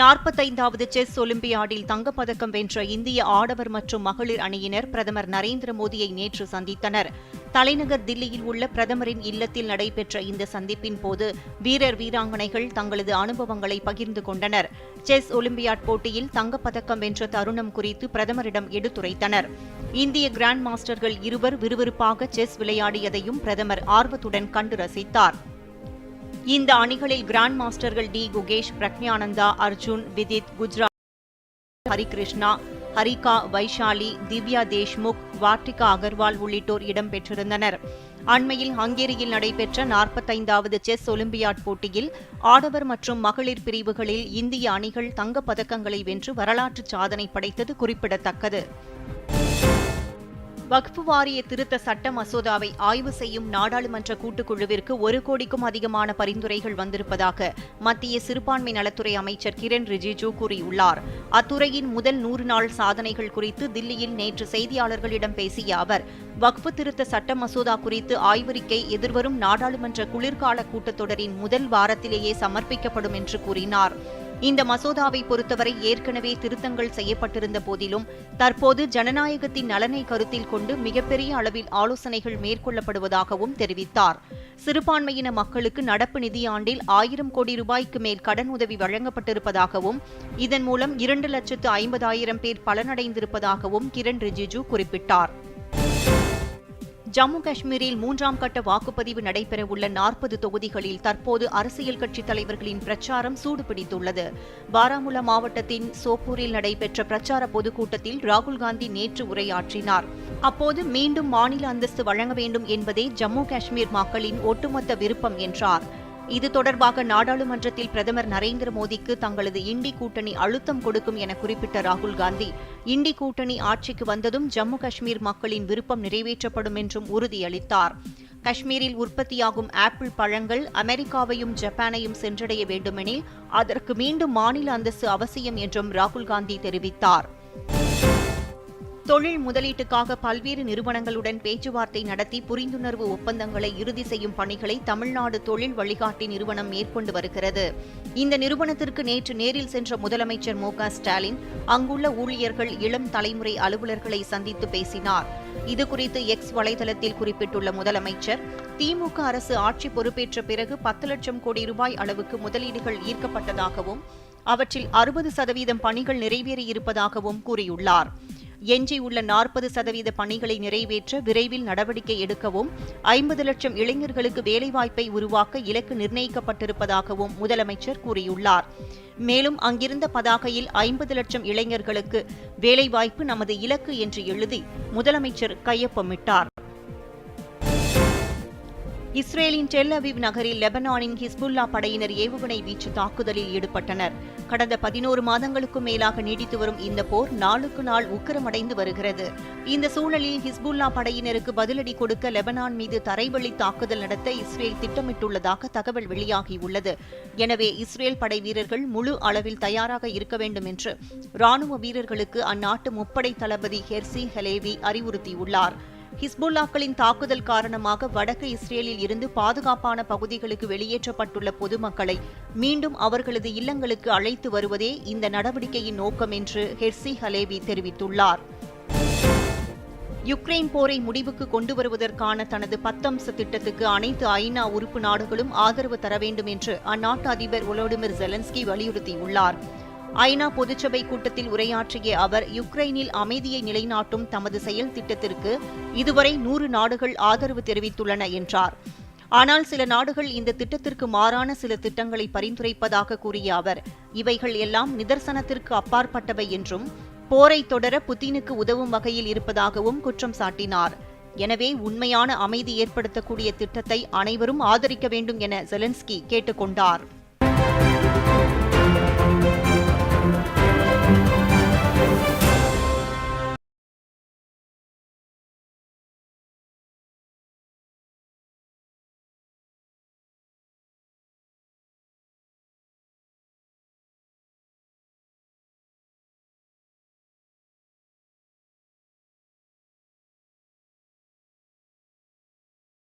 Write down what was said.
நாற்பத்தைந்தாவது chess ஒலிம்பியாடில் தங்கப்பதக்கம் வென்ற இந்திய ஆடவர் மற்றும் மகளிர் அணியினர் பிரதமர் நரேந்திர மோடியை நேற்று சந்தித்தனர். தலைநகர் தில்லியில் உள்ள பிரதமரின் இல்லத்தில் நடைபெற்ற இந்த சந்திப்பின் போது வீரர் வீராங்கனைகள் தங்களது அனுபவங்களை பகிர்ந்து கொண்டனர். செஸ் ஒலிம்பியாட் போட்டியில் தங்கப்பதக்கம் வென்ற தருணம் குறித்து பிரதமரிடம் எடுத்துரைத்தனர். இந்திய கிராண்ட் மாஸ்டர்கள் இருவர் விறுவிறுப்பாக செஸ் விளையாடியதையும் பிரதமர் ஆர்வத்துடன் கண்டு ரசித்தார். இந்த அணிகளில் கிராண்ட் மாஸ்டர்கள் டி. குகேஷ் பிரக்ஞானந்தா அர்ஜுன் விதித் குஜராத் ஹரிகிருஷ்ணா ஹரிகா வைஷாலி திவ்யா தேஷ்முக் வார்டிகா அகர்வால் உள்ளிட்டோர் இடம்பெற்றிருந்தனர் அண்மையில் ஹங்கேரியில் நடைபெற்ற நாற்பத்தைந்தாவது செஸ் ஒலிம்பியாட் போட்டியில் ஆடவர் மற்றும் மகளிர் பிரிவுகளில் இந்திய அணிகள் தங்கப் பதக்கங்களை வென்று வரலாற்று சாதனை படைத்தது குறிப்பிடத்தக்கது. வக்ஃபு வாரிய திருத்த சட்ட மசோதாவை ஆய்வு செய்யும் நாடாளுமன்ற கூட்டுக்குழுவிற்கு ஒரு கோடிக்கும் அதிகமான பரிந்துரைகள் வந்திருப்பதாக மத்திய சிறுபான்மை நலத்துறை அமைச்சர் கிரண் ரிஜிஜூ கூறியுள்ளார். அத்துறையின் முதல் நூறு நாள் சாதனைகள் குறித்து தில்லியில் நேற்று செய்தியாளர்களிடம் பேசிய அவர் வக்ஃபு திருத்த சட்ட மசோதா குறித்து ஆய்வறிக்கை எதிர்வரும் நாடாளுமன்ற குளிர்கால கூட்டத்தொடரின் முதல் வாரத்திலேயே சமர்ப்பிக்கப்படும் என்று கூறினார். இந்த மசோதாவை பொறுத்தவரை ஏற்கனவே திருத்தங்கள் செய்யப்பட்டிருந்த போதிலும் தற்போது ஜனநாயகத்தின் நலனை கருத்தில் கொண்டு மிகப்பெரிய அளவில் ஆலோசனைகள் மேற்கொள்ளப்படுவதாகவும் தெரிவித்தார். சிறுபான்மையின மக்களுக்கு நடப்பு நிதியாண்டில் ஆயிரம் கோடி ரூபாய்க்கு மேல் கடன் உதவி வழங்கப்பட்டிருப்பதாகவும் இதன் மூலம் இரண்டு லட்சத்து ஐம்பதாயிரம் பேர் பலனடைந்திருப்பதாகவும் கிரண் ரிஜிஜு குறிப்பிட்டார். ஜம்மு காஷ்மீரில் மூன்றாம் கட்ட வாக்குப்பதிவு நடைபெறவுள்ள நாற்பது தொகுதிகளில் தற்போது அரசியல் கட்சித் தலைவர்களின் பிரச்சாரம் சூடுபிடித்துள்ளது. பாராமுல்லா மாவட்டத்தின் சோப்பூரில் நடைபெற்ற பிரச்சார பொதுக்கூட்டத்தில் ராகுல் காந்தி நேற்று உரையாற்றினார். அப்போது மீண்டும் மாநில அந்தஸ்து வழங்க வேண்டும் என்பதே ஜம்மு காஷ்மீர் மக்களின் ஒட்டுமொத்த விருப்பம் என்றார். இது தொடர்பாக நாடாளுமன்றத்தில் பிரதமர் நரேந்திர மோடிக்கு தங்களது இண்டி கூட்டணி அழுத்தம் கொடுக்கும் என குறிப்பிட்ட ராகுல் காந்தி இண்டி கூட்டணி ஆட்சிக்கு வந்ததும் ஜம்மு காஷ்மீர் மக்களின் விருப்பம் நிறைவேற்றப்படும் என்றும் உறுதியளித்தார். காஷ்மீரில் உற்பத்தியாகும் ஆப்பிள் பழங்கள் அமெரிக்காவையும் ஜப்பானையும் சென்றடைய வேண்டுமெனில் அதற்கு மீண்டும் மாநில அந்தஸ்து அவசியம் என்றும் ராகுல் காந்தி தெரிவித்தார். தொழில் முதலீட்டுக்காக பல்வேறு நிறுவனங்களுடன் பேச்சுவார்த்தை நடத்தி புரிந்துணர்வு ஒப்பந்தங்களை இறுதி செய்யும் பணிகளை தமிழ்நாடு தொழில் வழிகாட்டி நிறுவனம் மேற்கொண்டு வருகிறது. இந்த நிறுவனத்திற்கு நேற்று நேரில் சென்ற முதலமைச்சர் மு ஸ்டாலின் அங்குள்ள ஊழியர்கள் இளம் தலைமுறை அலுவலர்களை சந்தித்து பேசினார். இதுகுறித்து எக்ஸ் வலைதளத்தில் குறிப்பிட்டுள்ள முதலமைச்சர் திமுக அரசு ஆட்சி பொறுப்பேற்ற பிறகு பத்து லட்சம் கோடி ரூபாய் அளவுக்கு முதலீடுகள் ஈர்க்கப்பட்டதாகவும் அவற்றில் அறுபது சதவீதம் பணிகள் நிறைவேறியிருப்பதாகவும் கூறியுள்ளார். எஞ்சியுள்ள நாற்பது சதவீத பணிகளை நிறைவேற்ற விரைவில் நடவடிக்கை எடுக்கவும் ஐம்பது லட்சம் இளைஞர்களுக்கு வேலைவாய்ப்பை உருவாக்க இலக்கு நிர்ணயிக்கப்பட்டிருப்பதாகவும் முதலமைச்சர் கூறியுள்ளார். மேலும் அங்கிருந்த பதாகையில் ஐம்பது லட்சம் இளைஞர்களுக்கு வேலைவாய்ப்பு நமது இலக்கு என்று எழுதி முதலமைச்சர் கையொப்பமிட்டார். இஸ்ரேலின் டெல் அவிவ் நகரில் லெபனானின் ஹிஸ்புல்லா படையினர் ஏவுகணை வீச்சு தாக்குதலில் ஈடுபட்டனர். கடந்த பதினோரு மாதங்களுக்கும் மேலாக நீடித்து வரும் இந்த போர் நாளுக்கு நாள் உக்கிரமடைந்து வருகிறது. இந்த சூழலில் ஹிஸ்புல்லா படையினருக்கு பதிலடி கொடுக்க லெபனான் மீது தரைவழி தாக்குதல் நடத்த இஸ்ரேல் திட்டமிட்டுள்ளதாக தகவல் வெளியாகியுள்ளது. எனவே இஸ்ரேல் படை வீரர்கள் முழு அளவில் தயாராக இருக்க வேண்டும் என்று ராணுவ வீரர்களுக்கு அந்நாட்டு முப்படை தளபதி ஹெர்சி ஹலேவி அறிவுறுத்தியுள்ளார். ஹிஸ்புல்லாக்களின் தாக்குதல் காரணமாக வடக்கு இஸ்ரேலில் இருந்து பாதுகாப்பான பகுதிகளுக்கு வெளியேற்றப்பட்டுள்ள பொதுமக்களை மீண்டும் அவர்களது இல்லங்களுக்கு அழைத்து வருவதே இந்த நடவடிக்கையின் நோக்கம் என்று ஹெர்சி ஹலேவி தெரிவித்துள்ளார். யுக்ரைன் போரை முடிவுக்கு கொண்டு வருவதற்கான தனது பத்தம்ச திட்டத்துக்கு அனைத்து ஐநா உறுப்பு நாடுகளும் ஆதரவு தர வேண்டும் என்று அந்நாட்டு அதிபர் ஒலோடிமிர் ஜெலன்ஸ்கி வலியுறுத்தியுள்ளார். ஐநா பொதுச்சபை கூட்டத்தில் உரையாற்றிய அவர் யுக்ரைனில் அமைதியை நிலைநாட்டும் தமது செயல் திட்டத்திற்கு இதுவரை நூறு நாடுகள் ஆதரவு தெரிவித்துள்ளன என்றார். ஆனால் சில நாடுகள் இந்த திட்டத்திற்கு மாறான சில திட்டங்களை பரிந்துரைப்பதாக கூறிய அவர் இவைகள் எல்லாம் நிதர்சனத்திற்கு அப்பாற்பட்டவை என்றும் போரை தொடர புத்தினுக்கு உதவும் வகையில் இருப்பதாகவும் குற்றம் சாட்டினார். எனவே உண்மையான அமைதி ஏற்படுத்தக்கூடிய திட்டத்தை அனைவரும் ஆதரிக்க வேண்டும் என ஜெலன்ஸ்கி கேட்டுக்கொண்டார்.